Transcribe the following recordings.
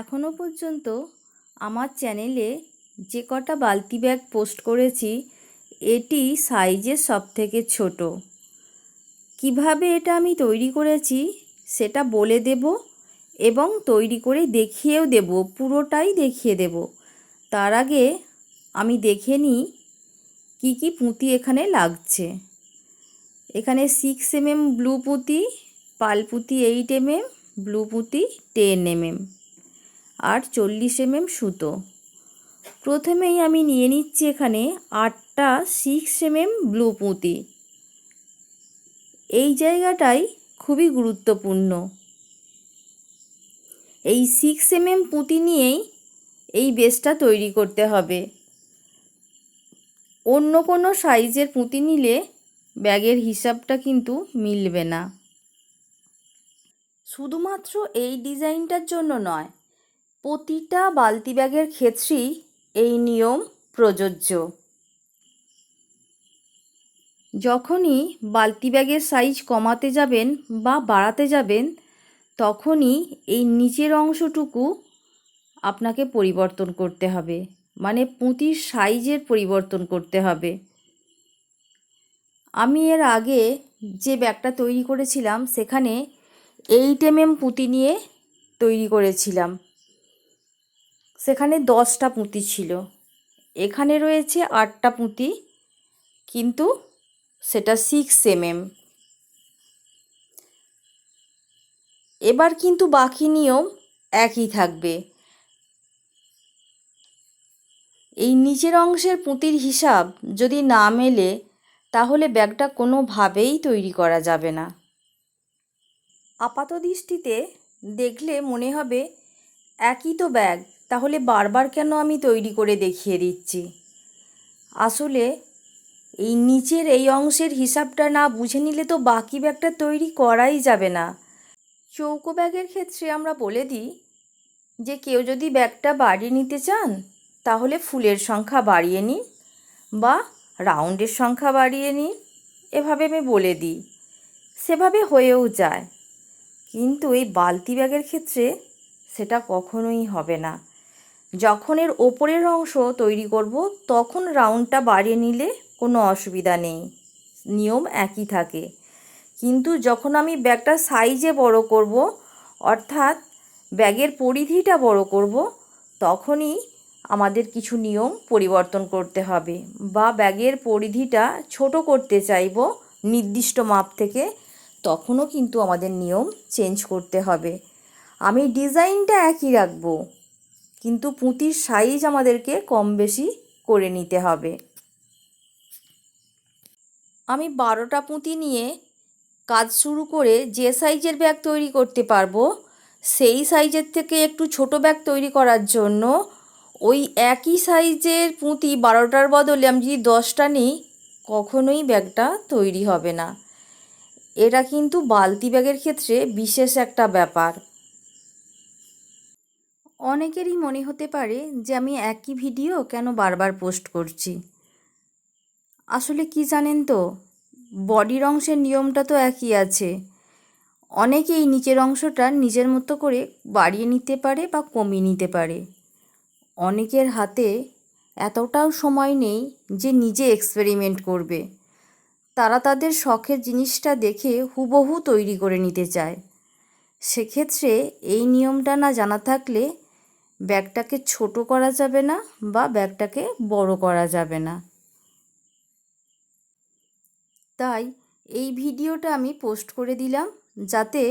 এখনও পর্যন্ত আমার চ্যানেলে যে কটা বালতি ব্যাগ পোস্ট করেছি, এটি সাইজে সব থেকে ছোটো। কীভাবে এটা আমি তৈরি করেছি সেটা বলে দেব এবং তৈরি করে দেখিয়েও দেব, পুরোটাই দেখিয়ে দেব। তার আগে আমি দেখে নিই কী কী পুঁতি এখানে লাগছে। এখানে সিক্স এমএম ব্লু পুঁতি, পাল পুঁতি এইট এমএম ব্লু পুঁতি টেন এমএম আর চল্লিশ এমএম সুতো। প্রথমেই আমি নিয়ে নিচ্ছি এখানে আটটা সিক্স এমএম ব্লু পুঁতি। এই জায়গাটাই খুবই গুরুত্বপূর্ণ। এই সিক্স এমএম পুঁতি নিয়েই এই বেসটা তৈরি করতে হবে। অন্য কোনো সাইজের পুঁতি নিলে ব্যাগের হিসাবটা কিন্তু মিলবে না। শুধুমাত্র এই ডিজাইনটার জন্য নয় প্রতিটা বালতি ব্যাগের ক্ষেত্রেই এই নিয়ম প্রযোজ্য। যখনই বালতি ব্যাগের সাইজ কমাতে যাবেন বা বাড়াতে যাবেন, তখনই এই নিচের অংশটুকু আপনাকে পরিবর্তন করতে হবে। মানে পুঁতির সাইজের পরিবর্তন করতে হবে। আমি এর আগে যে ব্যাগটা তৈরি করেছিলাম, সেখানে এইট এম এম পুঁতি নিয়ে তৈরি করেছিলাম। সেখানে দশটা পুঁতি ছিল। এখানে রয়েছে আটটা পুঁতি, কিন্তু সেটা সিক্স এমএম এবার কিন্তু বাকি নিয়ম একই থাকবে। এই নিচের অংশের পুঁতির হিসাব যদি না মেলে, তাহলে ব্যাগটা কোনোভাবেই তৈরি করা যাবে না। আপাত দৃষ্টিতে দেখলে মনে হবে একই তো ব্যাগ তাহলে বারবার কেন আমি তৈরি করে দেখিয়ে দিচ্ছি? আসলে এই নিচের এই অংশের হিসাবটা না বুঝে নিলে তো বাকি ব্যাগটা তৈরি করাই যাবে না। চৌকো ব্যাগের ক্ষেত্রে আমরা বলে দিই যে কেউ যদি ব্যাগটা বাড়িয়ে নিতে চান, তাহলে ফুলের সংখ্যা বাড়িয়ে নিন বা রাউন্ডের সংখ্যা বাড়িয়ে নিন, এভাবে আমি বলে দিই। সেভাবে হয়েও যায়। কিন্তু এই বালতি ব্যাগের ক্ষেত্রে সেটা কখনোই হবে না। যখন এর ওপরের অংশ তৈরি করব, তখন রাউন্ডটা বাড়িয়ে নিলে কোনো অসুবিধা নেই। নিয়ম একই থাকে। কিন্তু যখন আমি ব্যাগটা সাইজে বড় করব, অর্থাৎ ব্যাগের পরিধিটা বড় করব, তখনই আমাদের কিছু নিয়ম পরিবর্তন করতে হবে বা ব্যাগের পরিধিটা ছোট করতে চাইব নির্দিষ্ট মাপ থেকে, তখনও কিন্তু আমাদের নিয়ম চেঞ্জ করতে হবে। আমি ডিজাইনটা একই রাখব। কিন্তু পুঁতির সাইজ আমাদেরকে কম বেশি করে নিতে হবে। আমি বারোটা পুঁতি নিয়ে কাজ শুরু করে যে সাইজের ব্যাগ তৈরি করতে পারব, সেই সাইজের থেকে একটু ছোট ব্যাগ তৈরি করার জন্য ওই একই সাইজের পুঁতি বারোটার বদলে আমি যদি দশটা নিই, কখনোই ব্যাগটা তৈরি হবে না। এটা কিন্তু বালতি ব্যাগের ক্ষেত্রে বিশেষ একটা ব্যাপার। অনেকেরই মনে হতে পারে যে আমি একই ভিডিও কেন বারবার পোস্ট করছি। আসলে কি জানেন তো বডির অংশের নিয়মটা তো একই আছে। অনেকেই নিচের অংশটা নিজের মতো করে বাড়িয়ে নিতে পারে বা কমিয়ে নিতে পারে। অনেকের হাতে এতটাও সময় নেই যে নিজে এক্সপেরিমেন্ট করবে। তারা তাদের শখের জিনিসটা দেখে হুবহু তৈরি করে নিতে চায়। সেক্ষেত্রে এই নিয়মটা না জানা থাকলে ব্যাগটাকে ছোট করা যাবে না বা ব্যাগটাকে বড় করা যাবে না। তাই এই ভিডিওটা আমি পোস্ট করে দিলাম যাতে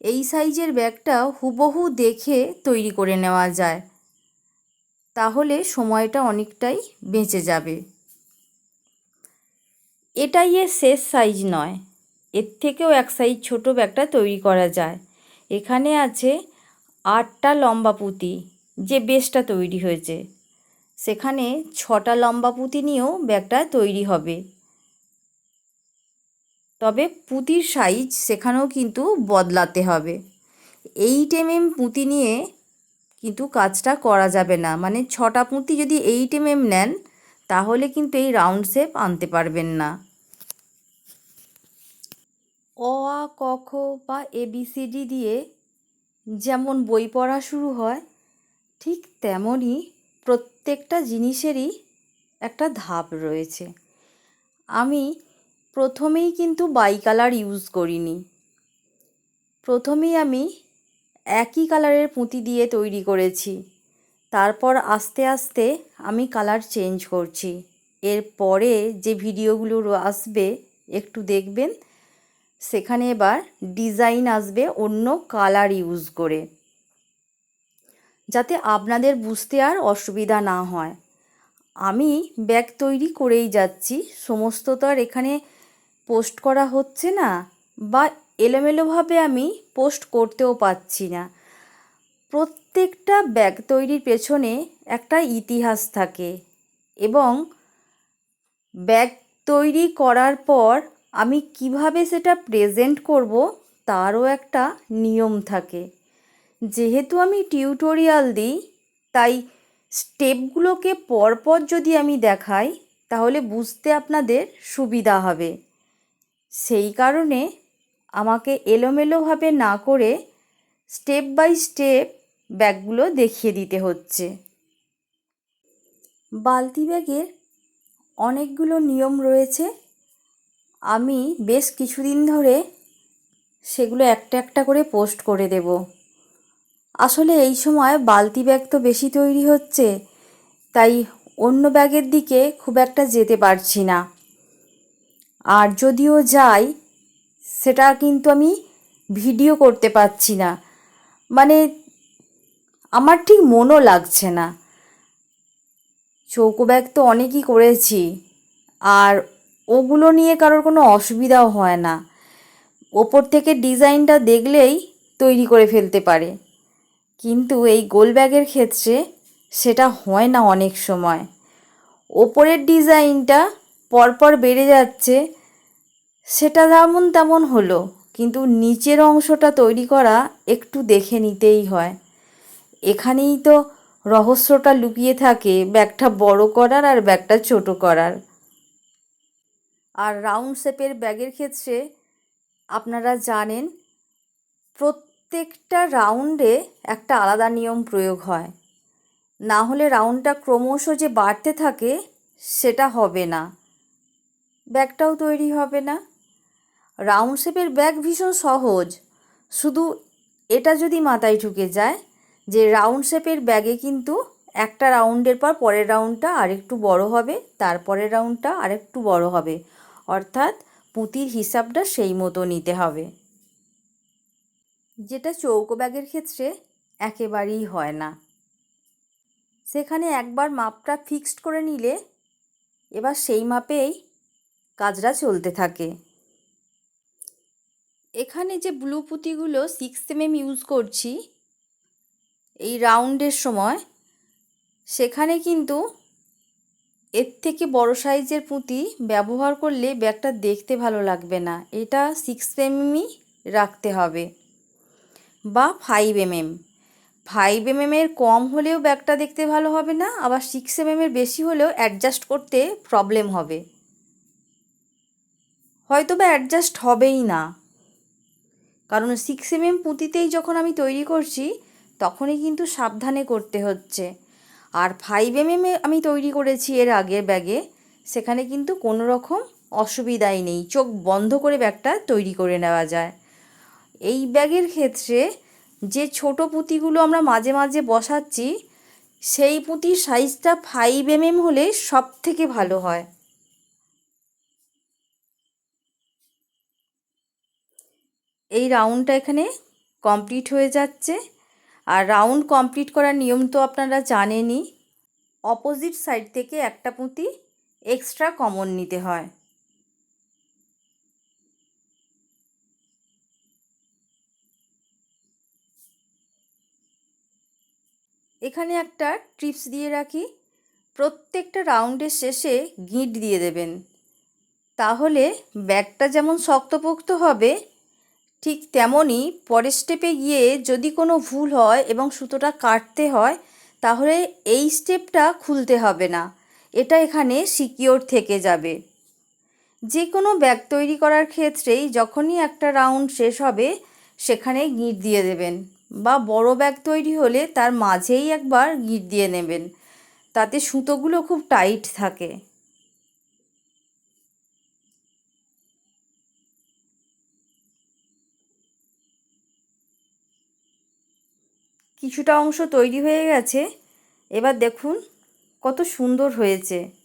এই সাইজের ব্যাগটা হুবহু দেখে তৈরি করে নেওয়া যায়। তাহলে সময়টা অনেকটাই বেঁচে যাবে। এটাই এর শেষ সাইজ নয়, এর থেকেও এক সাইজ ছোট ব্যাগটা তৈরি করা যায়। এখানে আছে আটটা লম্বা পুঁতি যে বেসটা তৈরি হয়েছে। সেখানে ছটা লম্বা পুঁতি নিয়েও ব্যাগটা তৈরি হবে। তবে পুঁতির সাইজ সেখানেও কিন্তু বদলাতে হবে। এইট এম এম পুঁতি নিয়ে কিন্তু কাজটা করা যাবে না। মানে ছটা পুঁতি যদি এইট এম এম নেন, তাহলে কিন্তু এই রাউন্ড শেপ আনতে পারবেন না। অ, আ, ক, খ বা এবিসিডি দিয়ে যেমন বই পড়া শুরু হয় ঠিক তেমনই প্রত্যেকটা জিনিসেরই একটা ধাপ রয়েছে। আমি প্রথমেই কিন্তু বাই কালার ইউজ করিনি। প্রথমেই আমি একই কালারের পুঁতি দিয়ে তৈরি করেছি। তারপর আস্তে আস্তে আমি কালার চেঞ্জ করছি। এরপরে যে ভিডিওগুলো আসবে, একটু দেখবেন। সেখানে এবার ডিজাইন আসবে অন্য কালার ইউজ করে। যাতে আপনাদের বুঝতে আর অসুবিধা না হয়। আমি ব্যাগ তৈরি করেই যাচ্ছি। সমস্ত তো আর এখানে পোস্ট করা হচ্ছে না বা এলোমেলোভাবে আমি পোস্ট করতেও পারছি না। প্রত্যেকটা ব্যাগ তৈরির পেছনে একটা ইতিহাস থাকে এবং ব্যাগ তৈরি করার পর আমি কীভাবে সেটা প্রেজেন্ট করব তারও একটা নিয়ম থাকে। যেহেতু আমি টিউটোরিয়াল দিই, তাই স্টেপগুলোকে পরপর যদি আমি দেখাই, তাহলে বুঝতে আপনাদের সুবিধা হবে। সেই কারণে আমাকে এলোমেলোভাবে না করে স্টেপ বাই স্টেপ ব্যাগগুলো দেখিয়ে দিতে হচ্ছে। বালতি ব্যাগের অনেকগুলো নিয়ম রয়েছে। আমি বেশ কিছুদিন ধরে সেগুলো একটা একটা করে পোস্ট করে দেব। আসলে এই সময় বালতি ব্যাগ তো বেশি তৈরি হচ্ছে, তাই অন্য ব্যাগের দিকে খুব একটা যেতে পারছি না। আর যদিও যাই, সেটা কিন্তু আমি ভিডিও করতে পারছি না। মানে আমার ঠিক মনও লাগছে না। চৌকো ব্যাগ তো অনেকই করেছি, আর ওগুলো নিয়ে কারোর কোনো অসুবিধাও হয় না। ওপর থেকে ডিজাইনটা দেখলেই তৈরি করে ফেলতে পারে। কিন্তু এই গোল ব্যাগের ক্ষেত্রে সেটা হয় না অনেক সময়। ওপরের ডিজাইনটা পরপর বেড়ে যাচ্ছে, সেটা যেমন তেমন হলো, কিন্তু নিচের অংশটা তৈরি করা একটু দেখে নিতেই হয়। এখানেই তো রহস্যটা লুকিয়ে থাকে, ব্যাগটা বড় করার আর ব্যাগটা ছোট করার। আর রাউন্ড শেপের ব্যাগের ক্ষেত্রে আপনারা জানেন প্রত্যেকটা রাউন্ডে একটা আলাদা নিয়ম প্রয়োগ হয়। না হলে রাউন্ডটা ক্রমশ যে বাড়তে থাকে, সেটা হবে না। ব্যাগটাও তৈরি হবে না। রাউন্ড শেপের ব্যাগ ভীষণ সহজ। শুধু এটা যদি মাথায় ঢুকে যায় যে রাউন্ড শেপের ব্যাগে কিন্তু একটা রাউন্ডের পর পরের রাউন্ডটা আরেকটু বড় হবে, তারপরের রাউন্ডটা আরেকটু বড় হবে। অর্থাৎ পুঁতির হিসাবটা সেই মতো নিতে হবে। যেটা চৌকো ব্যাগের ক্ষেত্রে একেবারেই হয় না। সেখানে একবার মাপটা ফিক্সড করে নিলে এবার সেই মাপেই কাজটা চলতে থাকে। এখানে যে ব্লু পুঁতিগুলো সিক্স এম ইউজ করছি, এই রাউন্ডের সময়, সেখানে কিন্তু এর থেকে বড় সাইজের পুঁতি ব্যবহার করলে ব্যাগটা দেখতে ভালো লাগবে না। এটা সিক্স এমএমই রাখতে হবে। বা ফাইভ এমএম ফাইভ এমএমের কম হলেও ব্যাগটা দেখতে ভালো হবে না, আবার সিক্স এমএমের বেশি হলেও অ্যাডজাস্ট করতে প্রবলেম হবে। হয়তো বা অ্যাডজাস্ট হবেই না। কারণ সিক্স এমএম পুঁতিতেই যখন আমি তৈরি করছি, তখনই কিন্তু সাবধানে করতে হচ্ছে। আর ফাইভ এমএমে আমি তৈরি করেছি এর আগের ব্যাগে, সেখানে কিন্তু কোনো রকম অসুবিধাই নেই, চোখ বন্ধ করে ব্যাগটা তৈরি করে নেওয়া যায়। এই ব্যাগের ক্ষেত্রে যে ছোট পুঁতিগুলো আমরা মাঝে মাঝে বসাচ্ছি, সেই পুঁতির সাইজটা ফাইভ এমএম হলে সব থেকে ভালো হয়। এই রাউন্ডটা এখানে কমপ্লিট হয়ে যাচ্ছে। আর রাউন্ড কমপ্লিট করার নিয়ম তো আপনারা জানেনই অপোজিট সাইড থেকে একটা পুঁতি এক্সট্রা কমন নিতে হয়। এখানে একটা টিপস দিয়ে রাখি। প্রত্যেকটা রাউন্ডের শেষে গিঁট দিয়ে দেবেন। তাহলে ব্যাগটা যেমন শক্তপোক্ত হবে, ঠিক তেমনই পরের স্টেপে গিয়ে যদি কোনো ভুল হয় এবং সুতোটা কাটতে হয়, তাহলে এই স্টেপটা খুলতে হবে না। এটা এখানে সিকিওর থেকে যাবে। যে কোনো ব্যাগ তৈরি করার ক্ষেত্রেই যখনই একটা রাউন্ড শেষ হবে, সেখানে গিঁট দিয়ে দেবেন। বা বড় ব্যাগ তৈরি হলে তার মাঝেই একবার গিট দিয়ে নেবেন। তাতে সুতোগুলো খুব টাইট থাকে। কিছুটা অংশ তৈরি হয়ে গেছে। এবার দেখুন কত সুন্দর হয়েছে।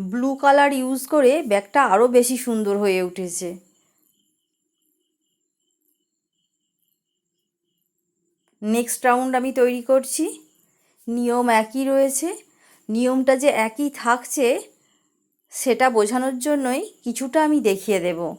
ব্লু কালার ইউজ করে ব্যাগটা আরও বেশি সুন্দর হয়ে উঠেছে। নেক্সট রাউন্ড আমি তৈরি করছি। নিয়ম একই রয়েছে। নিয়মটা যে একই থাকছে, সেটা বোঝানোর জন্যই কিছুটা আমি দেখিয়ে দেব।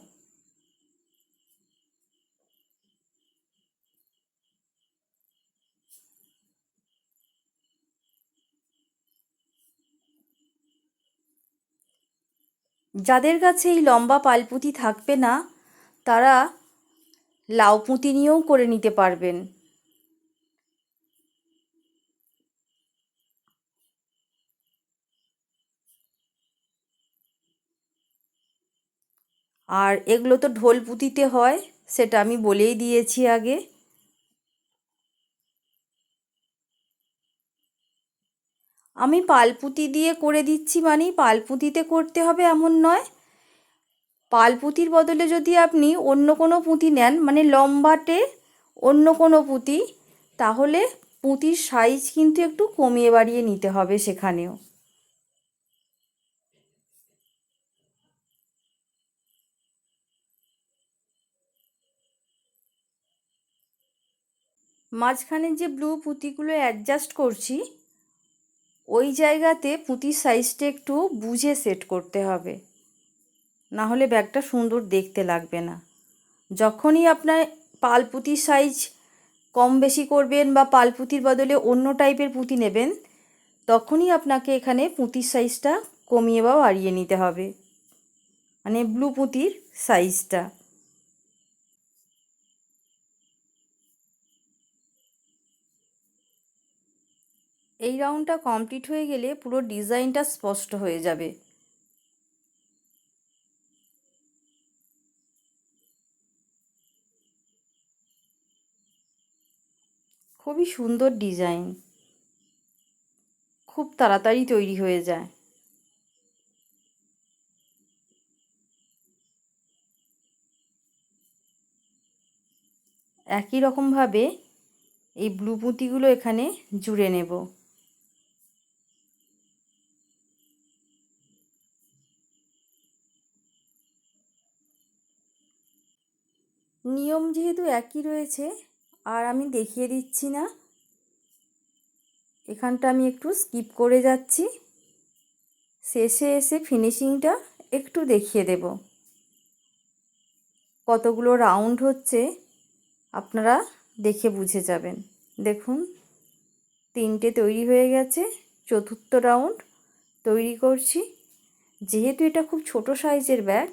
যাদের কাছে এই লম্বা পালপুঁতি থাকবে না, তারা লাউ পুঁতি নিয়েও করে নিতে পারবেন। আর এগুলো তো ঢোল পুঁতিতে হয়, সেটা আমি বলেই দিয়েছি আগে। আমি পালপুঁতি দিয়ে করে দিচ্ছি মানেই পালপুঁতিতে করতে হবে এমন নয়। পালপুঁতির বদলে যদি আপনি অন্য কোনো পুঁতি নেন মানে লম্বাটে অন্য কোনো পুঁতি, তাহলে পুঁতির সাইজ কিন্তু একটু কমিয়ে বাড়িয়ে নিতে হবে সেখানেও। মাঝখানে যে ব্লু পুঁতিগুলো অ্যাডজাস্ট করছি ওই জায়গাতে পুঁতির সাইজটা একটু বুঝে সেট করতে হবে। না হলে ব্যাগটা সুন্দর দেখতে লাগবে না। যখনই আপনার পালপুতির সাইজ কম বেশি করবেন বা পালপুতির বদলে অন্য টাইপের পুঁতি নেবেন, তখনই আপনাকে এখানে পুঁতির সাইজটা কমিয়ে বা বাড়িয়ে নিতে হবে। মানে ব্লু পুঁতির সাইজটা এই রাউন্ডটা কমপ্লিট হয়ে গেলে পুরো ডিজাইনটা স্পষ্ট হয়ে যাবে। খুবই সুন্দর ডিজাইন খুব তাড়াতাড়ি তৈরি হয়ে যায়। একই রকমভাবে এই ব্লু পুঁতিগুলো এখানে জুড়ে নেব। নিয়ম যেহেতু একই রয়েছে, আর আমি দেখিয়ে দিচ্ছি না, এখানটা আমি একটু স্কিপ করে যাচ্ছি। শেষে এসে ফিনিশিংটা একটু দেখিয়ে দেব। কতগুলো রাউন্ড হচ্ছে, আপনারা দেখে বুঝে যাবেন। দেখুন, তিনটে তৈরি হয়ে গেছে, চতুর্থ রাউন্ড তৈরি করছি। যেহেতু এটা খুব ছোট সাইজের ব্যাগ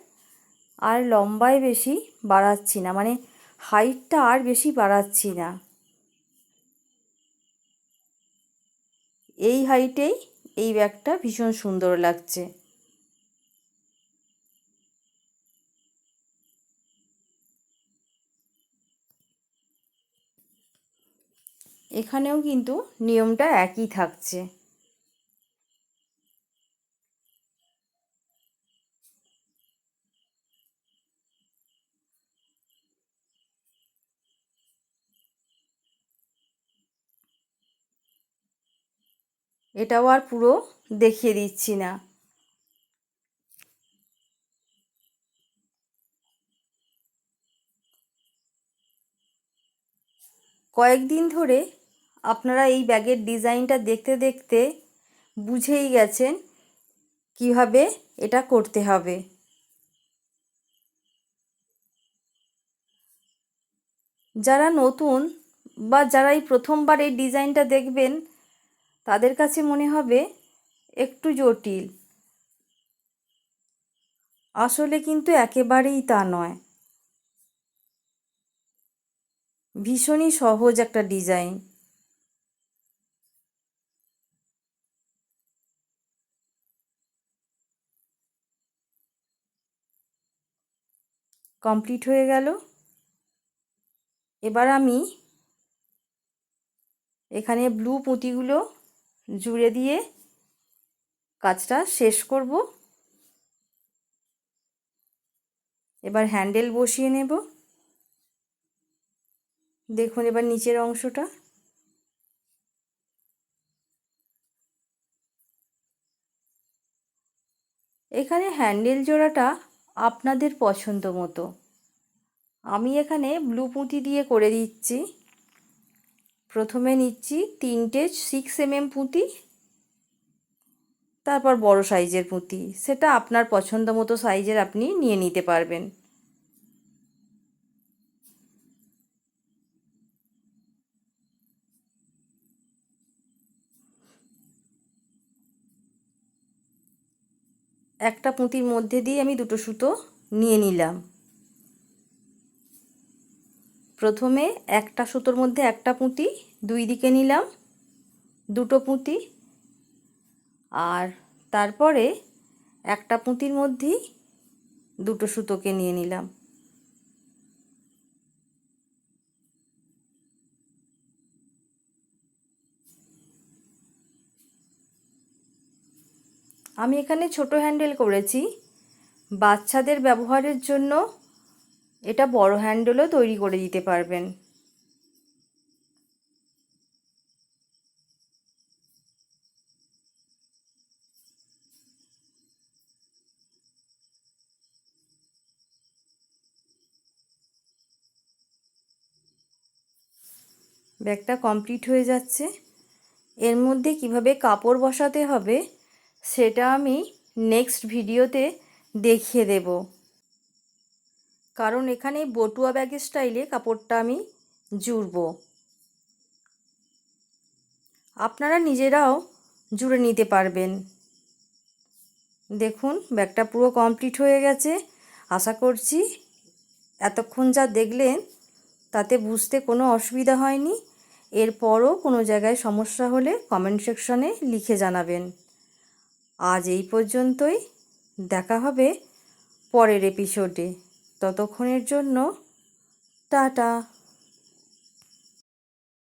আর লম্বায় বেশি বাড়াচ্ছি না মানে হাইটটা আর বেশি বাড়াচ্ছি না। এই হাইটেই এই ব্যাগটা ভীষণ সুন্দর লাগছে। এখানেও কিন্তু নিয়মটা একই থাকছে। এটাও আর পুরো দেখিয়ে দিচ্ছি না। কয়েকদিন ধরে আপনারা এই ব্যাগের ডিজাইনটা দেখতে দেখতে বুঝেই গেছেন কীভাবে এটা করতে হবে। যারা নতুন বা যারা এই প্রথমবার এই ডিজাইনটা দেখবেন তাদের কাছে মনে হবে একটু জটিল। আসলে কিন্তু একেবারেই তা নয়। ভীষণই সহজ একটা ডিজাইন। কমপ্লিট হয়ে গেল। এবার আমি এখানে ব্লু পুঁতিগুলো জুড়ে দিয়ে কাজটা শেষ করব। এবার হ্যান্ডেল বসিয়ে নেব। দেখুন এবার নিচের অংশটা। এখানে হ্যান্ডেল জোড়াটা আপনাদের পছন্দ মতো। আমি এখানে ব্লু পুঁতি দিয়ে করে দিচ্ছি। প্রথমে নিচ্ছি তিনটে সিক্স এমএম পুঁতি, তারপর বড় সাইজের পুঁতি। সেটা আপনার পছন্দ মতো সাইজের আপনি নিয়ে নিতে পারবেন। একটা পুঁতির মধ্যে দিয়ে আমি দুটো সুতো নিয়ে নিলাম। প্রথমে একটা সুতোর মধ্যে একটা পুঁতি, দুই দিকে নিলাম, দুটো পুঁতি, আর তারপরে একটা পুঁতির মধ্যেই দুটো সুতোকে নিয়ে নিলাম। আমি এখানে ছোট হ্যান্ডেল করেছি। বাচ্চাদের ব্যবহারের জন্য এটা বড় হ্যান্ডেলও তৈরি করে দিতে পারবেন। ব্যাগটা কমপ্লিট হয়ে যাচ্ছে। এর মধ্যে কীভাবে কাপড় বসাতে হবে, সেটা আমি নেক্সট ভিডিওতে দেখিয়ে দেব। কারণ এখানে বটুয়া ব্যাগের স্টাইলে কাপড়টা আমি জুড়ব। আপনারা নিজেরাও জুড়ে নিতে পারবেন। দেখুন, ব্যাগটা পুরো কমপ্লিট হয়ে গেছে। আশা করছি এতক্ষণ যা দেখলেন তাতে বুঝতে কোনো অসুবিধা হয়নি। এরপরও কোনো জায়গায় সমস্যা হলে কমেন্ট সেকশনে লিখে জানাবেন। আজ এই পর্যন্তই। দেখা হবে পরের এপিসোডে ততক্ষণের জন্য টাটা।